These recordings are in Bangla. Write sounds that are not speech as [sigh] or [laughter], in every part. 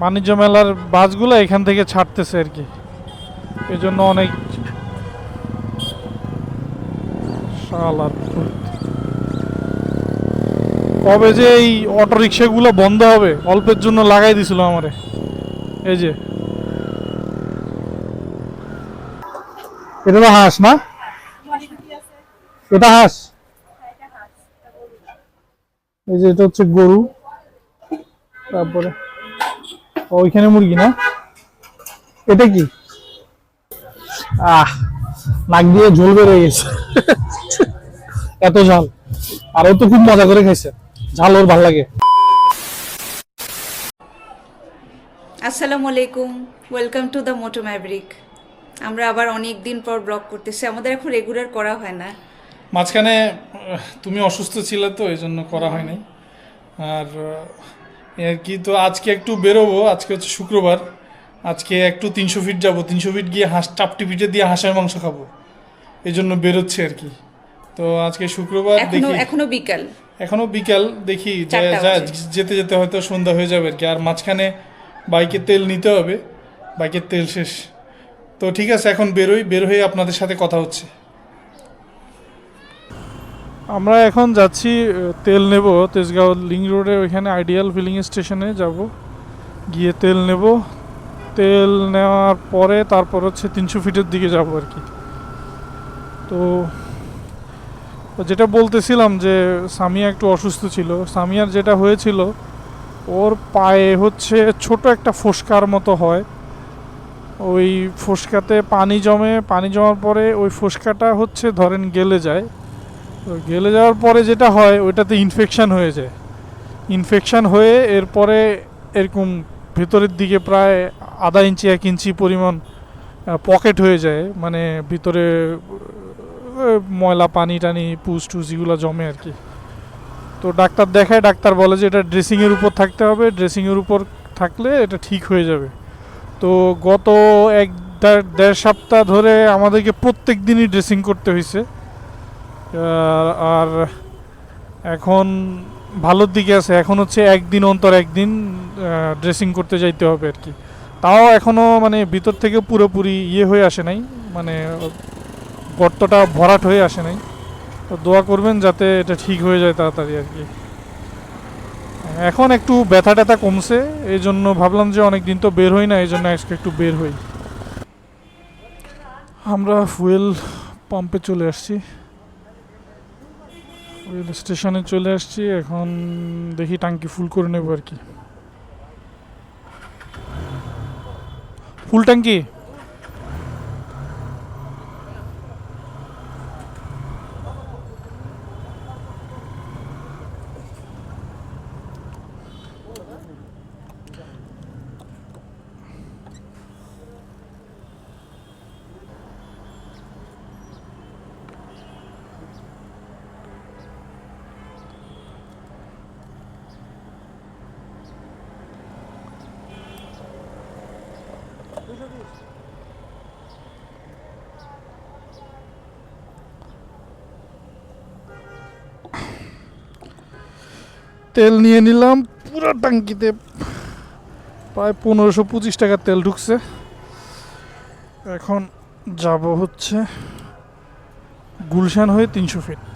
বাণিজ্য মেলার বাসগুলো এখান থেকে ছাড়তেছে আর কি। এই জন্য অনেক কবে যে এই অটো রিক্সাগুলো বন্ধ হবে, অল্পের জন্য লাগাই দিছিল আমারে। এই যে। এটা তো হাঁস না? এটা হাঁস? এই যে এটা হচ্ছে গরু। তারপরে ওইখানে মুরগি না? এটা কি? আহ নাক দিয়ে ঝোল বেরিয়ে গেছে। এত ঝাল। আর ও তো খুব মজা করে খাইছে। ঝাল ওর ভালো লাগে। আসসালামু আলাইকুম। Welcome to the Moto Maverick আমরা আবার অনেক দিন পর ব্লগ করতেছি। আমাদের এখন রেগুলার করা হয় না। মাঝখানে তুমি অসুস্থ ছিলে তো এই জন্য করা হয় নাই আর আর কি তো আজকে একটু বেরোবো আজকে হচ্ছে শুক্রবার। আজকে একটু তিনশো ফিট যাব তিনশো ফিট গিয়ে হাঁস টাপটি পিঠে দিয়ে হাঁসের মাংস খাব। এই জন্য বেরোচ্ছে আর কি। তো আজকে শুক্রবার দেখি। এখনও বিকাল। এখনও বিকাল দেখি যেতে যেতে হয়তো সন্ধ্যা হয়ে যাবে আর কি। আর মাঝখানে বাইকের তেল নিতে হবে। বাইকের তেল শেষ। তো ঠিক আছে এখন বেরোই। বের হয়ে আপনাদের সাথে কথা হচ্ছে। আমরা এখন যাচ্ছি তেল নেব, তেজগাঁও লিং রোডে, ওইখানে আইডিয়াল ফিলিং স্টেশনে যাব। গিয়ে তেল নেব। তেল নেওয়ার পরে তারপর হচ্ছে তিনশো ফিটের দিকে যাব আর কি। তো যেটা বলতেছিলাম যে, সামিয়া একটু অসুস্থ ছিল, সামিয়ার যেটা হয়েছিল, ওর পায়ে হচ্ছে ছোট একটা ফোসকার মতো হয়। ওই ফোসকাতে পানি জমে, পানি জমার পরে ওই ফোসকাটা হচ্ছে ধরেন গেলে যায়। তো গেলে যাওয়ার পরে যেটা হয়, ওইটাতে ইনফেকশান হয়ে যায় ইনফেকশন হয়ে এরপরে এরকম ভেতরের দিকে প্রায় আধা ইঞ্চি, এক ইঞ্চি পরিমাণ পকেট হয়ে যায়। মানে ভিতরে ময়লা, পানি টানি, পুস টুস এগুলো জমে আর কি। তো ডাক্তার দেখায়, ডাক্তার বলে যে এটা ড্রেসিংয়ের উপর থাকতে হবে। ড্রেসিংয়ের উপর থাকলে এটা ঠিক হয়ে যাবে। তো গত এক দেড় সপ্তাহ ধরে আমাদেরকে প্রত্যেক দিনই ড্রেসিং করতে হয়েছে আর- এখন ভালোর দিকে আছে। এখন হচ্ছে একদিন অন্তর একদিন ড্রেসিং করতে যাইতে হবে আর কি। তাও এখনও মানে ভিতর থেকে পুরোপুরি ইয়ে হয়ে আসে নাই মানে গর্তটা ভরাট হয়ে আসে নাই। তো দোয়া করবেন যাতে এটা ঠিক হয়ে যায় তাড়াতাড়ি আর কি। এখন একটু ব্যথা ট্যাথা কমছে, এই জন্য ভাবলাম যে অনেক দিন তো বের হই না, এই জন্য আজকে একটু বের হই। আমরা ফুয়েল পাম্পে চলে আসছি। ফুয়েল স্টেশনে চলে আসছি এখন দেখি ট্যাঙ্কি ফুল করে নেব আর কি। ফুল ট্যাঙ্কি তেল নিয়ে নিলাম, পুরো টাঙ্কিতে প্রায় পনেরোশো পঁচিশ টাকার তেল ঢুকছে। এখন যাব হচ্ছে গুলশান হয়ে তিনশো ফিট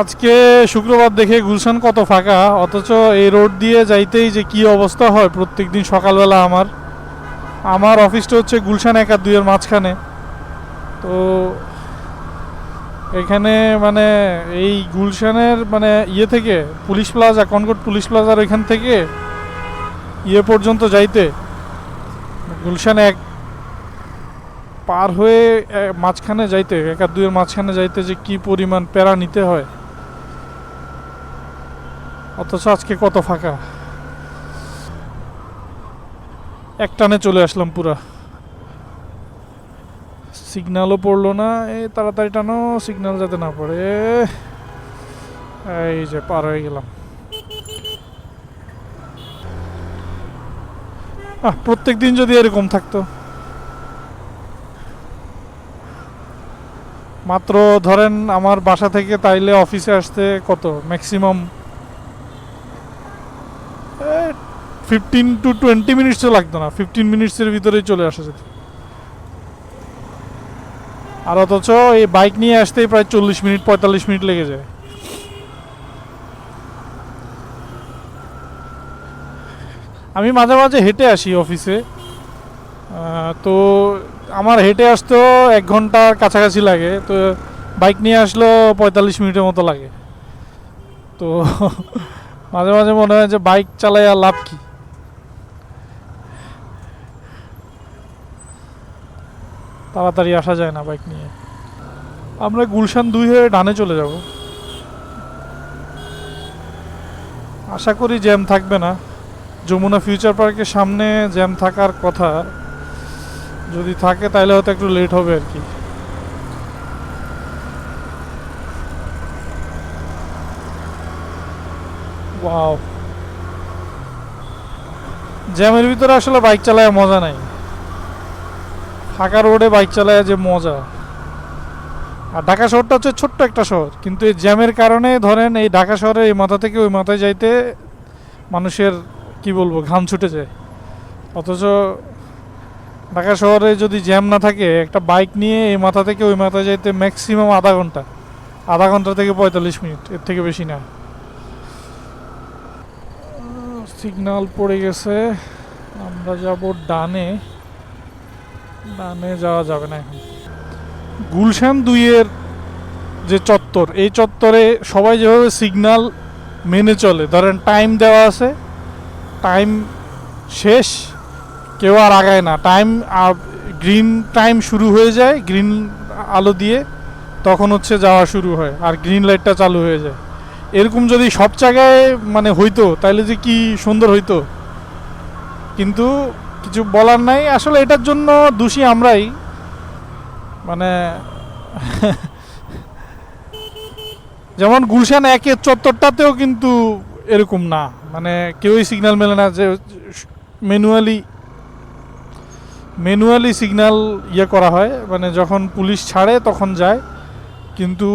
আজকে শুক্রবার দেখে গুলশান কত ফাঁকা, অথচ এই রোড দিয়ে যাইতেই যে কি অবস্থা হয় প্রত্যেক দিন সকালবেলা আমার। আমার অফিসটা হচ্ছে গুলশান এক আর দুইয়ের মাঝখানে। তো এখানে মানে এই গুলশানের মানে ইয়ে থেকে পুলিশ প্লাজা, কনকট পুলিশ প্লাজার এখান থেকে ইয়ে পর্যন্ত যাইতে। গুলশান এক পার হয়ে মাঝখানে যাইতে এক আর দুইয়ের মাঝখানে যাইতে যে কি পরিমাণ প্যারা নিতে হয়। অথচ আজকে কত ফাঁকা। এক টানে চলে আসলাম পুরা। সিগন্যালও পড়ল না। এই তাড়াতাড়ি টানো, সিগনাল যাতে না পড়ে। এই যে পার হয়ে গেলাম। আহ প্রত্যেক দিন যদি এরকম থাকতো। মাত্র ধরেন আমার বাসা থেকে তাইলে অফিসে আসতে কত? ম্যাক্সিমাম ফিফটিন টু টোয়েন্টি মিনিটসও লাগতো না। ফিফটিন মিনিটসের ভিতরেই চলে আসা যেত। আর অথচ এই বাইক নিয়ে আসতেই প্রায় চল্লিশ মিনিট, পঁয়তাল্লিশ মিনিট লেগে যায়। আমি মাঝে মাঝে হেঁটে আসি অফিসে। তো আমার হেঁটে আসতেও এক ঘণ্টার কাছাকাছি লাগে। তো বাইক নিয়ে আসলেও পঁয়তাল্লিশ মিনিটের মতো লাগে। তো [laughs] মাঝে মাঝে মনে হয় যে বাইক চালাই আর লাভ কি? তাড়াতাড়ি আসা যায় না বাইক নিয়ে। আমরা গুলশান দুই হয়ে ডানে চলে যাব। আশা করি জ্যাম থাকবে না। যমুনা ফিউচার পার্কের সামনে জ্যাম থাকার কথা। যদি থাকে তাহলে হয়তো একটু লেট হবে আর কি। জ্যামের ভিতরে আসলে বাইক চালায় মজা নাই। ফাঁকা রোডে বাইক চালায় যে মজা। আর ঢাকা শহরটা হচ্ছে ছোট্ট একটা শহর, কিন্তু এই জ্যামের কারণে ধরেন এই ঢাকা শহরে এই মাথা থেকে ওই মাথায় যাইতে মানুষের, কি বলব, ঘাম ছুটে যায়। অথচ ঢাকা শহরে যদি জ্যাম না থাকে, একটা বাইক নিয়ে এই মাথা থেকে ওই মাথায় যাইতে ম্যাক্সিমাম আধা ঘণ্টা। আধা ঘণ্টা থেকে পঁয়তাল্লিশ মিনিট, এর থেকে বেশি না। সিগন্যাল পড়ে গেছে। আমরা যাব ডানে। ডানে যাওয়া যাবে না এখন। গুলশান দুইয়ের যে চত্বর, এই চত্বরে সবাই যেভাবে সিগন্যাল মেনে চলে, ধরেন টাইম দেওয়া আছে টাইম শেষ, কেউ আর আগায় না। টাইম গ্রিন টাইম শুরু হয়ে যায় গ্রিন আলো দিয়ে তখন হচ্ছে যাওয়া শুরু হয়, আর গ্রিন লাইটটা চালু হয়ে যায়। এরকম যদি সব জায়গায় মানে হইতো তাহলে যে কি সুন্দর হইতো। কিন্তু কিছু বলার নাই। আসলে এটার জন্য দোষী আমরাই। মানে যেমন গুলশান একের চত্বরটাতেও কিন্তু এরকম না। মানে কেউই সিগন্যাল মেলে না যে ম্যানুয়ালি ম্যানুয়ালি সিগন্যাল ইয়ে করা হয়। মানে যখন পুলিশ ছাড়ে, তখন যায়। কিন্তু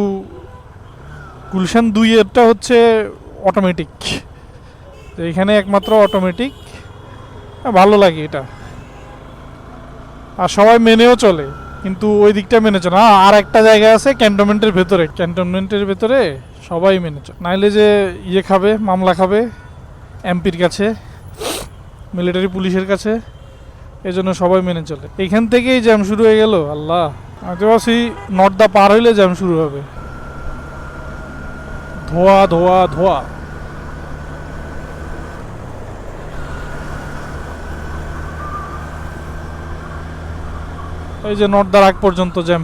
গুলশান দুই এরটা হচ্ছে অটোমেটিক তো এখানে একমাত্র অটোমেটিক ভালো লাগে এটা। আর সবাই মেনেও চলে, কিন্তু ওই দিকটা মেনে চলে আর একটা জায়গা আছে ক্যান্টনমেন্টের ভেতরে। ক্যান্টনমেন্টের ভেতরে সবাই মেনে চলে। নাইলে যে ইয়ে খাবে, মামলা খাবে এমপির কাছে, মিলিটারি পুলিশের কাছে এই জন্য সবাই মেনে চলে। এখান থেকেই জ্যাম শুরু হয়ে গেল, আল্লাহ। আমি তো ভাবছি নর্দা পার হইলে জ্যাম শুরু হবে। ধোয়া ধোয়া ধোয়া। এই যে নর্দার আগ পর্যন্ত জ্যাম।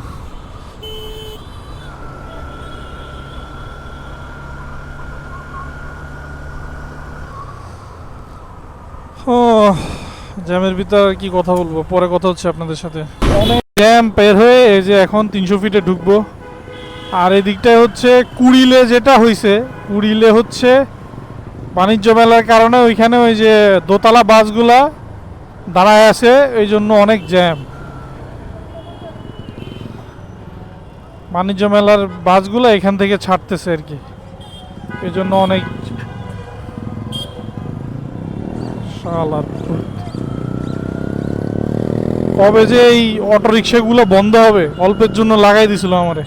জ্যামের ভিতর কি কথা বলব? পরে কথা হচ্ছে আপনাদের সাথে। অনেক জ্যাম বের হয়ে এই যে এখন তিনশো ফিটে ঢুকবো। আর এই দিকটায় হচ্ছে কুড়িলে যেটা হয়েছে কুড়িলে হচ্ছে বাণিজ্য মেলার কারণে ওইখানে ওই যে দোতলা বাসগুলা দাঁড়ায় আছে এই জন্য অনেক জ্যাম। বাণিজ্য মেলার বাসগুলো এখান থেকে ছাড়তেছে আর কি। এই জন্য অনেক কবে যে এই অটো রিক্সাগুলো বন্ধ হবে, অল্পের জন্য লাগাই দিছিল আমারে।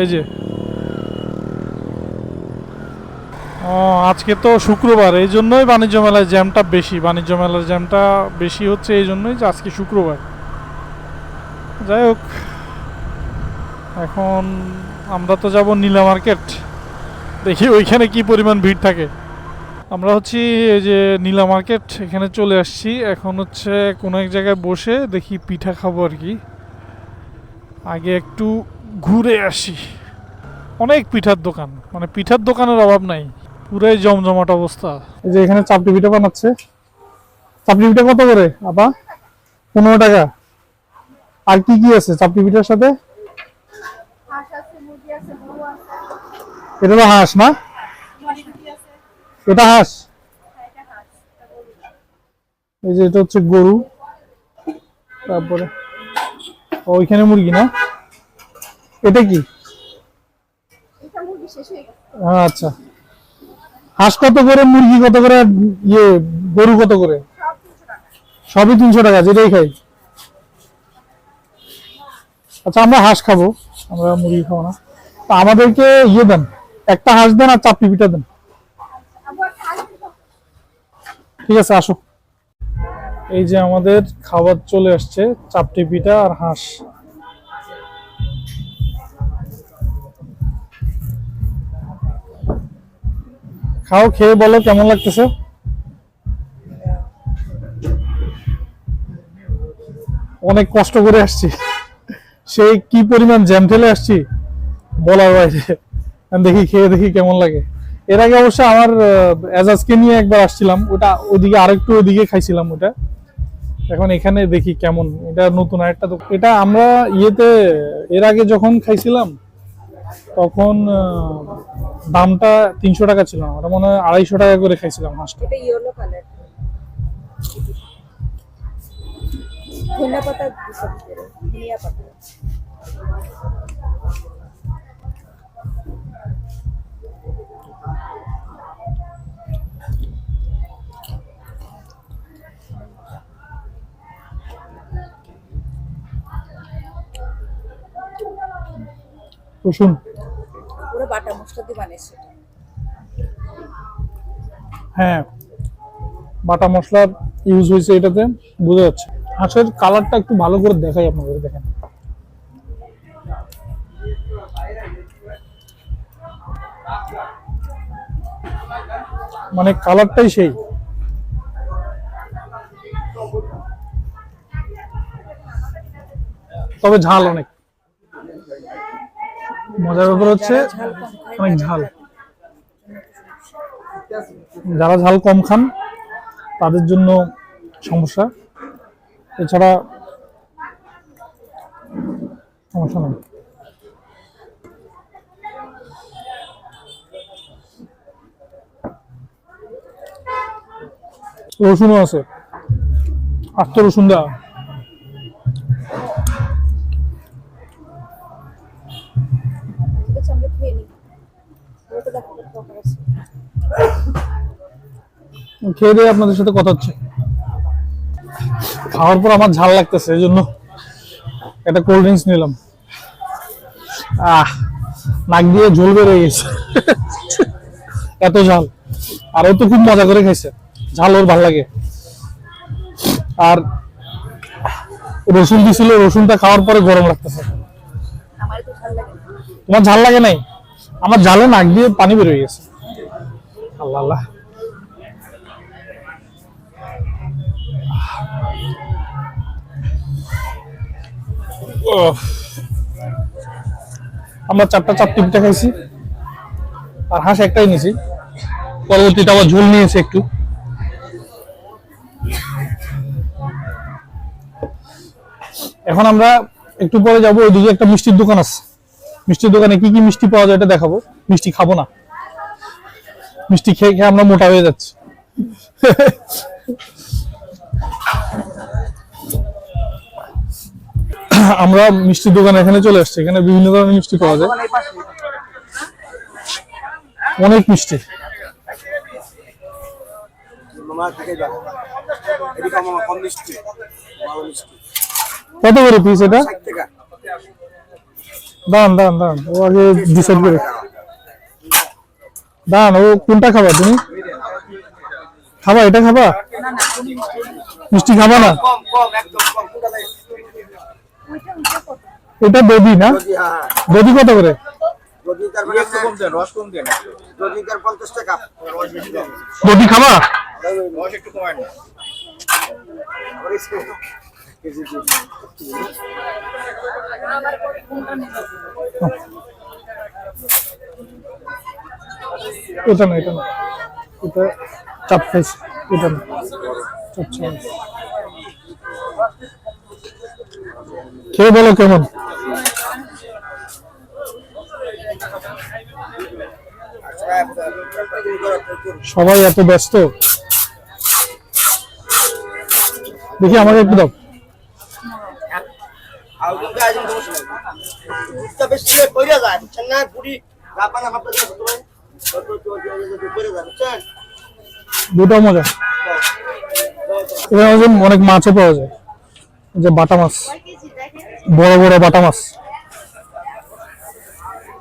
এই যে। ও, আজকে তো শুক্রবার, এই জন্যই বাণিজ্য মেলার জ্যামটা বেশি। বাণিজ্য মেলার জ্যামটা বেশি হচ্ছে এই জন্যই যে আজকে শুক্রবার। যাই হোক। এখন আমরা তো যাব নীলা মার্কেট। দেখি ওইখানে কি পরিমাণ ভিড় থাকে। আমরা হচ্ছি এই যে নীলা মার্কেট, এখানে চলে আসছি। এখন হচ্ছে কোনো এক জায়গায় বসে দেখি পিঠা খাব আর কি। আগে একটু ঘুরে আসি। অনেক পিঠার দোকান মানে পিঠার দোকানের অভাব নাই। পুরাই জমজমাট অবস্থা। এই যে এখানে চাপটি পিঠা বানাচ্ছে। চাপটি পিঠা কত করে, আপা? পনেরো টাকা। আর কি কি আছে চাপটি পিঠার সাথে হাঁস আছে মুরগি আছে গরু আছে এটা তো হাঁস না? এটা হাঁস? এই যে এটা হচ্ছে গরু। তারপরে ওইখানে মুরগি না? এটা কি? হয়ে আচ্ছা। হাঁস কত করে, মুরগি কত করে ইয়ে গরু কত করে? সবই তিনশো টাকা, যেটাই খাই। আচ্ছা আমরা হাঁস খাব, আমরা মুরগি খাব না। আমাদেরকে ইয়ে দেন। একটা হাঁস দেন আর চাপটি পিঠা দেন। ঠিক আছে, আসো। এই যে আমাদের খাবার চলে আসছে চাপটি পিঠা আর হাঁস। খাও, খেয়ে বলো কেমন লাগতেছে? অনেক কষ্ট করে আসছি। সেই কি পরিমাণ জ্যাম ঠেলে আসছি, বলার বাইরে। দেখি, খেয়ে দেখি কেমন লাগে। এর আগে অবশ্য আমার এজাজকে নিয়ে একবার আসছিলাম, ওটা ওদিকে আরেকটু ওদিকে খাইছিলাম ওটা। এখন এখানে দেখি কেমন, এটা নতুন আরেকটা তো এটা আমরা ইয়েতে, এর আগে যখন খাইছিলাম, তখন দামটা তিনশো টাকা ছিল ওটা মনে হয় আড়াইশো টাকা করে খাইছিলাম হাঁসটা রসুন। পুরো বাটা মশলা দিয়ে বানিয়েছে। হ্যাঁ বাটা মশলার ইউজ হয়েছে এটাতে বোঝা যাচ্ছে। হাঁসের কালারটা একটু ভালো করে দেখাই আপনাদের দেখেন। মানে কালারটাই সেই। তবে ঝাল অনেক। মজার ব্যাপার হচ্ছে, অনেক ঝাল। যারা ঝাল কম খান, তাদের জন্য সমস্যা। এছাড়া সমস্যা নেই। রসুনও আছে। আস্ত রসুন দেওয়া খেয়ে দিয়ে আপনাদের সাথে কথা হচ্ছে। খাওয়ার পর আমার ঝাল লাগতেছে এই জন্য একটা কোল্ড ড্রিঙ্কস নিলাম। আহ নাক দিয়ে ঝোল বেরোয় গেছে। এত ঝাল। আর ও তো খুব মজা করে খাইছে। ঝাল ওর ভালো লাগে। আর রসুন দিছিল রসুনটা খাওয়ার পরে গরম লাগতেছে। তোমার ঝাল লাগে নাই? আমার জালে নাক দিয়ে পানি বেরোয় গেছে। আল্লাহ আল্লাহ। আমরা চারটা চারটি পিঠা খাইছি। আর হাঁস একটাই নিয়েছি পরবর্তীতে আবার ঝোল নিয়েছে একটু। এখন আমরা একটু পরে যাব, ওইদিকে একটা মিষ্টির দোকান আছে। মিষ্টির দোকানে কি কি মিষ্টি পাওয়া যায় এটা দেখাবো। মিষ্টি খাব না। মিষ্টি খেয়ে খেয়ে আমরা মোটা হয়ে যাচ্ছি। আমরা মিষ্টির দোকান এখানে চলে আসছি। এখানে বিভিন্ন ধরনের মিষ্টি পাওয়া যায়। অনেক মিষ্টি। কত করে পিস এটা? দাঁড়ান দাঁড়ান দাঁড়ান। ও আগে ডিসাইড করে দাঁড়ান, ও কোনটা খাবা তুমি? খাবা, এটা খাবা? মিষ্টি খাবা না? এটা দধি না? দধি কত করে? দেন দেন দেন দধি খাবা একটু কমান না। দিন। এটা না এটা না। এটা চাপ খাইছি। এটা না। চাপ। খেয়ে বলো কেমন? সবাই এত ব্যস্ত? দেখি আমাকে একটু দাও আর কিন্তু আজ সমস্যা নাই দুধটা বেশি করে কইরা যায় বুঝছেন না পুরি রাপানা ভাবতে যায় দুটো মজা। এখানে অনেক মাছও পাওয়া যায়। যে বাটা মাছ। বড় বড় বাটা মাছ।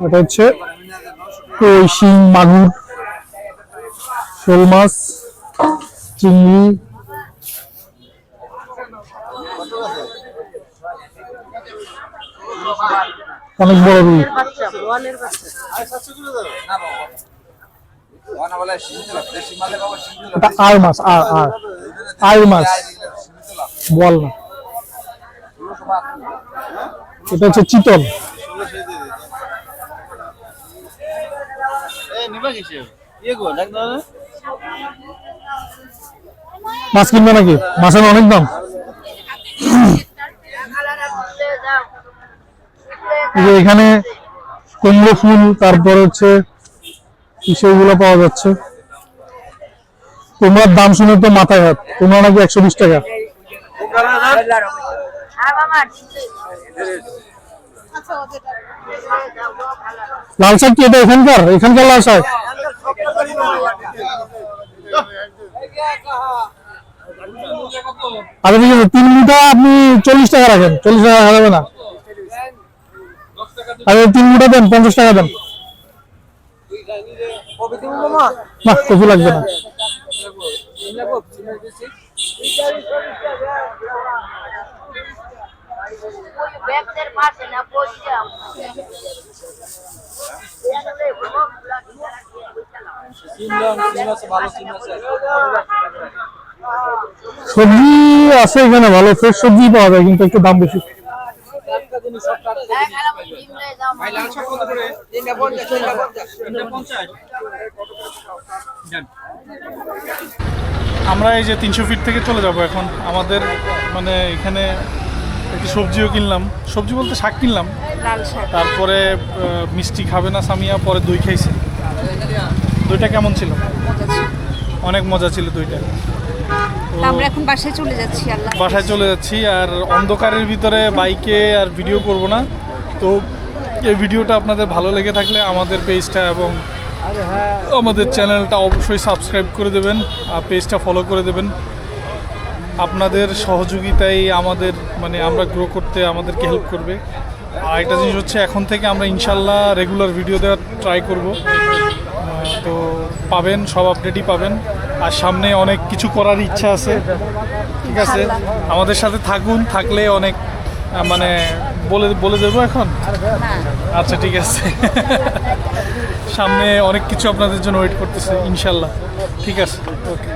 এটা হচ্ছে কই, শিং, মাগুর, শোল মাছ, চিংড়ি অনেক বড় রুই। এটা আর মাছ আর আর আর মাছ বল না। এটা হচ্ছে চিতল। মাছ কিনবে নাকি? মাছের অনেক দাম এই যে এখানে কুমড়ো ফুল, তারপর হচ্ছে সেইগুলো পাওয়া যাচ্ছে? কুমড়ার দাম শুনে তো মাথায় হাত কুমড়া নাকি একশো বিশ টাকা? লাল শাক কি এটা এখানকার? এখানকার লাল শাক? আচ্ছা ঠিক আছে, তিন মুঠা আপনি চল্লিশ টাকা রাখেন। চল্লিশ টাকা রাখা না। আরে তিন মুঠা দেন, পঞ্চাশ টাকা দেন। না কফি লাগবে না। সবজি আছে এখানে ভালো ফ্রেশ সবজি পাওয়া যায়, কিন্তু একটু দাম বেশি। আমরা এই যে তিনশো ফিট থেকে চলে যাব এখন। আমাদের মানে এখানে একটু সবজিও কিনলাম। সবজি বলতে শাক কিনলাম। তারপরে মিষ্টি খাবে না সামিয়া পরে দই খাইছে। দইটা কেমন ছিল। অনেক মজা ছিল দইটা। আমরা এখন বাসায় চলে যাচ্ছি, আল্লাহ বাসায় চলে যাচ্ছি আর অন্ধকারের ভিতরে বাইকে আর ভিডিও করব না। তো এই ভিডিওটা আপনাদের ভালো লেগে থাকলে আমাদের পেজটা এবং আমাদের চ্যানেলটা অবশ্যই সাবস্ক্রাইব করে দেবেন আর পেজটা ফলো করে দেবেন। আপনাদের সহযোগিতাই আমাদের মানে আমরা গ্রো করতে আমাদেরকে হেল্প করবে। আর একটা জিনিস হচ্ছে, এখন থেকে আমরা ইনশাল্লাহ রেগুলার ভিডিও দেওয়ার ট্রাই করব। তো পাবেন, সব আপডেটই পাবেন। আর সামনে অনেক কিছু করার ইচ্ছা আছে। ঠিক আছে? আমাদের সাথে থাকুন থাকলে অনেক মানে বলে বলে দেবো এখন? আচ্ছা ঠিক আছে। সামনে অনেক কিছু আপনাদের জন্য ওয়েট করতেছে ইনশাল্লাহ ঠিক আছে? ওকে